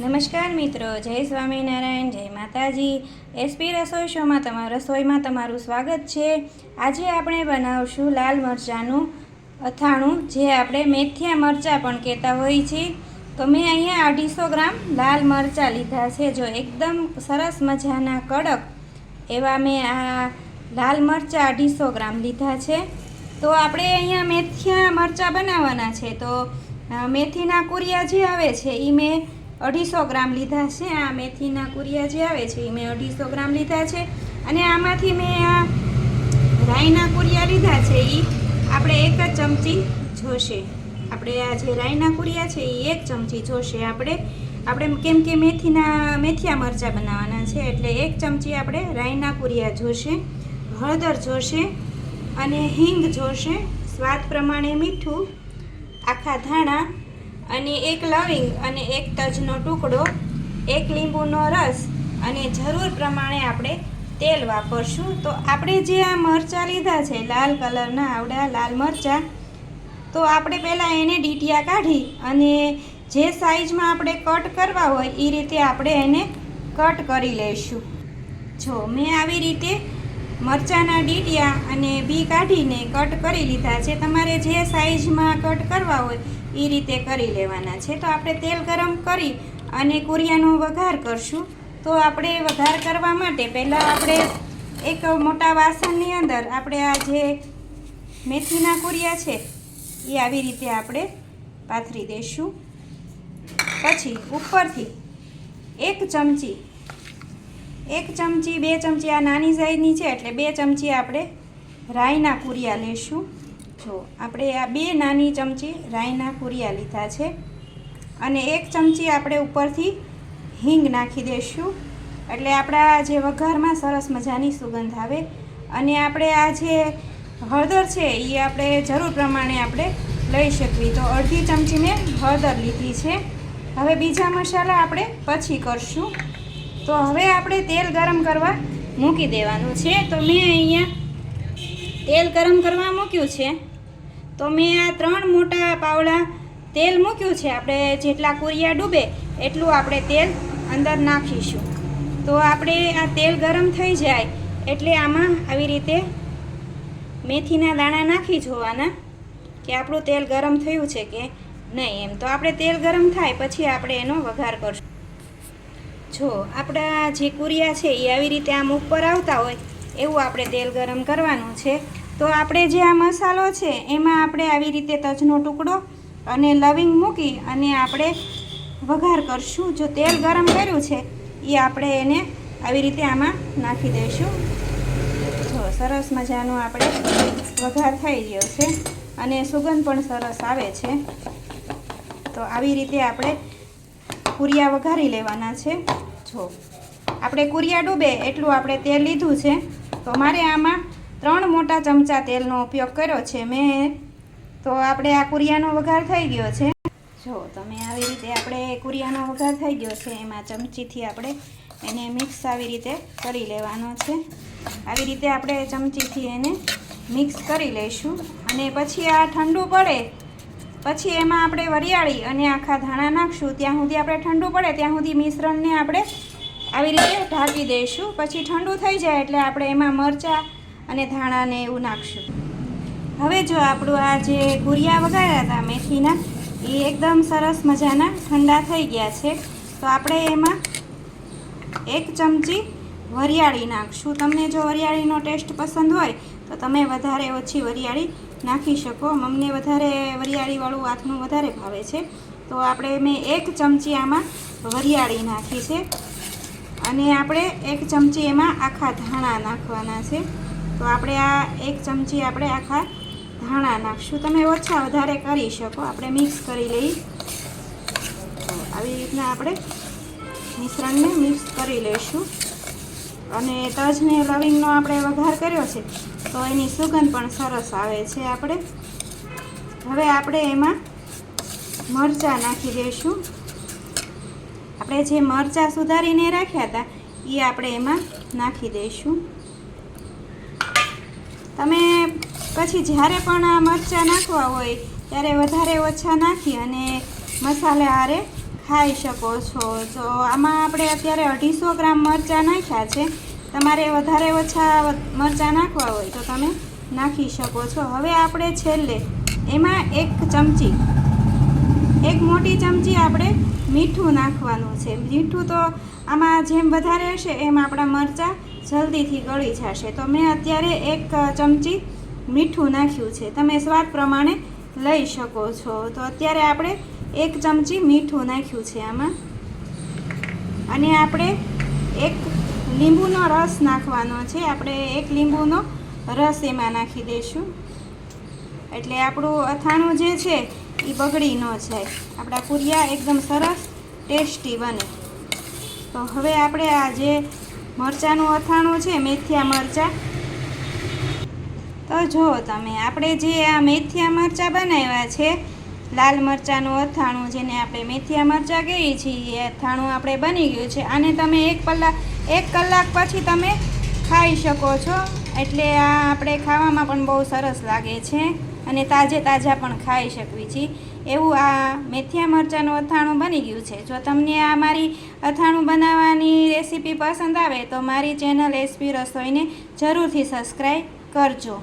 નમસ્કાર મિત્રો, જય સ્વામિનારાયણ, જય માતાજી. એસપી રસોઈ શોમાં તમારું રસોઈમાં તમારું સ્વાગત છે. આજે આપણે બનાવશું લાલ મરચાંનું અથાણું, જે આપણે મેથિયા મરચાં પણ કહેતા હોઈએ છીએ તો મેં અહીંયા અઢીસો ગ્રામ લાલ મરચાં લીધા છે. જો એકદમ સરસ મજાના કડક એવા મેં આ લાલ મરચાં અઢીસો ગ્રામ લીધા છે. તો આપણે અહીંયા મેથિયા મરચાં બનાવવાના છે. તો મેથીના કુરિયા જે આવે છે એ મેં અઢીસો ગ્રામ લીધા છે. આ મેથીના કુરિયા જે આવે છે એ મેં અઢીસો ગ્રામ લીધા છે. અને આમાંથી મેં આ રાઈના કુરિયા લીધા છે એ આપણે એક જ ચમચી જોશે. આપણે આ જે રાઈના કુરિયા છે એ એક ચમચી જોશે આપણે. આપણે કેમ કે મેથીના, મેથિયા મરચાં બનાવવાના છે એટલે એક ચમચી આપણે રાઈના કુરિયા જોશે. હળદર જોશે અને હિંગ જોશે. સ્વાદ પ્રમાણે મીઠું, આખા ધાણા અને એક લવિંગ અને એક તજનો ટુકડો, એક લીંબુનો રસ અને જરૂર પ્રમાણે આપણે તેલ વાપરશું. તો આપણે જે આ મરચાં લીધા છે, લાલ કલરના આવડા લાલ મરચાં, તો આપણે પહેલાં એને ડીટિયા કાઢી અને જે સાઈઝમાં આપણે કટ કરવા હોય એ રીતે આપણે એને કટ કરી લઈશું. જો મેં આવી રીતે મરચાંના ડીટિયા અને બી કાઢીને કટ કરી લીધા છે, તમારે જે સાઈઝમાં કટ કરવા હોય એ રીતે કરી લેવાના છે. તો આપણે તેલ ગરમ કરી અને કુરિયાનો વઘાર કરશું. તો આપણે વઘાર કરવા માટે પહેલાં આપણે એક મોટા વાસણની અંદર આપણે આ જે મેથીના કુરિયા છે એ આવી રીતે આપણે પાથરી દઈશું પછી ઉપરથી એક ચમચી એક ચમચી, બે ચમચી આ નાની સાઈઝની છે એટલે બે ચમચી આપણે રાઈના કુરિયા લેશું. જો, આપણે આ બે નાની ચમચી રાઈના પૂરિયા લીધા છે અને એક ચમચી આપણે ઉપરથી હિંગ નાખી દઈશું. એટલે આપણા જે વઘારમાં સરસ મજાની સુગંધ આવે અને આપણે આ જે હળદર છે, એ આપણે જરૂર પ્રમાણે આપણે લઈ શકવી. તો અડધી ચમચી મેં હળદર લીધી છે. હવે બીજા મસાલા આપણે પછી કરશું. તો હવે આપણે તેલ ગરમ કરવા મૂકી દેવાનું છે. તો મેં અહીંયા તેલ ગરમ કરવા મૂક્યું છે. તો મેં આ ત્રણ મોટા પાવડા તેલ મૂક્યું છે. આપણે જેટલા કુરિયા ડૂબે એટલું આપણે તેલ અંદર નાખીશું. તો આપણે આ તેલ ગરમ થઈ જાય એટલે આમાં આવી રીતે મેથીના દાણા નાખી જોવાના કે આપણું તેલ ગરમ થયું છે કે નહીં એમ. તો આપણે તેલ ગરમ થાય પછી આપણે એનો વઘાર કરશું. જો આપણા જે કુરિયા છે એ આવી રીતે આમ ઉપર આવતા હોય એવું આપણે તેલ ગરમ કરવાનું છે. તો આપણે જે આ મસાલો છે, એમાં આપણે આવી રીતે તજનો ટુકડો અને લવિંગ મૂકી અને આપણે વઘાર કરશું. જો તેલ ગરમ કર્યું છે એ આપણે એને આવી રીતે આમાં નાખી દઈશું. જો સરસ મજાનો આપણે વઘાર થઈ ગયો છે અને સુગંધ પણ સરસ આવે છે. તો આવી રીતે આપણે કુરિયા વઘારી લેવાના છે. જો આપણે કુરિયા ડૂબે એટલું આપણે તેલ લીધું છે, તો મારે આમાં ત્રણ મોટા ચમચા તેલનો ઉપયોગ કર્યો છે મેં. તો આપણે આ કુરિયાનો વઘાર થઈ ગયો છે. જો, તમે આવી રીતે આપણે કુરિયાનો વઘાર થઈ ગયો છે, એમાં ચમચીથી આપણે એને મિક્સ આવી રીતે કરી લેવાનો છે. આવી રીતે આપણે ચમચીથી એને મિક્સ કરી લઈશું અને પછી આ ઠંડુ પડે. પછી એમાં આપણે વરિયાળી અને આખા ધાણા નાખશું. ત્યાં સુધી આપણે ઠંડુ પડે, ત્યાં સુધી મિશ્રણને આપણે આવી રીતે ઢાંકી દઈશું. પછી ઠંડુ થઈ જાય એટલે આપણે એમાં મરચાં અને ધાણાને એવું નાખશું. હવે જો આપણું આ જે ગુરિયા વગાડ્યા હતા મેથીના, એ એકદમ સરસ મજાના ઠંડા થઈ ગયા છે. તો આપણે એમાં એક ચમચી વરિયાળી નાખશું. તમને જો વરિયાળીનો ટેસ્ટ પસંદ હોય, તો તમે વધારે ઓછી વરિયાળી નાખી શકો. મમને વધારે વરિયાળીવાળું આથનું વધારે ભાવે છે. તો આપણે મેં એક ચમચી આમાં વરિયાળી નાખી છે. અને આપણે એક ચમચી એમાં આખા ધાણા નાખવાના છે. તો આપણે આ એક ચમચી આપણે આખા ધાણા નાખશું. તમે ઓછા વધારે કરી શકો. આપણે મિક્સ કરી લઈ. તો આવી રીતના આપણે મિશ્રણને મિક્સ કરી લઈશું. અને તજને લવિંગનો આપણે વઘાર કર્યો છે, તો એની સુગંધ પણ સરસ આવે છે આપણે. હવે આપણે એમાં મરચાં નાખી દઈશું. આપણે જે મરચાં સુધારીને રાખ્યા હતા એ આપણે એમાં નાખી દઈશું. તમે પછી જ્યારે પણ આ મરચાં નાખવા હોય, ત્યારે વધારે ઓછા નાખી અને મસાલા હારે ખાઈ શકો છો. તો આમાં આપણે અત્યારે અઢીસો ગ્રામ મરચાં નાખ્યા છે. તમારે વધારે ઓછા મરચાં નાખવા હોય તો તમે નાખી શકો છો. હવે આપણે છેલ્લે એમાં એક ચમચી, એક મોટી ચમચી આપણે મીઠું નાખવાનું છે. મીઠું તો આમાં જેમ વધારે હશે એમ આપણા મરચાં જલ્દીથી ગળી જશે. તો મેં અત્યારે એક ચમચી મીઠું નાખ્યું છે. તમે સ્વાદ પ્રમાણે લઈ શકો છો. તો અત્યારે આપણે એક ચમચી મીઠું નાખ્યું છે આમાં. અને આપણે એક લીંબુનો રસ નાખવાનો છે. આપણે એક લીંબુનો રસ એમાં નાખી દઈશું. એટલે આપણું અથાણું જે છે એ બગડી ન જાય આપણા પૂરિયા એકદમ સરસ ટેસ્ટી બને. તો હવે આપણે આ જે મરચાંનું અથાણું છે, મેથિયા મરચાં. તો જુઓ તમે, આપણે જે આ મેથિયા મરચાં બનાવ્યા છે, લાલ મરચાંનું અથાણું જેને આપણે મેથિયા મરચાં કહીએ છીએ, એ અથાણું આપણે બની ગયું છે. આને તમે એક કલાક એક કલાક પછી તમે ખાઈ શકો છો. એટલે આ આપણે ખાવામાં પણ બહુ સરસ લાગે છે. અને તાજે તાજા પણ ખાઈ શકવી છીએ એવું આ મેથિયા મરચાંનું અથાણું બની ગયું છે. જો તમને આ મારી અથાણું બનાવવાની રેસીપી પસંદ આવે તો મારી ચેનલ એસપી રસોઈને જરૂરથી સબસ્ક્રાઈબ કરજો.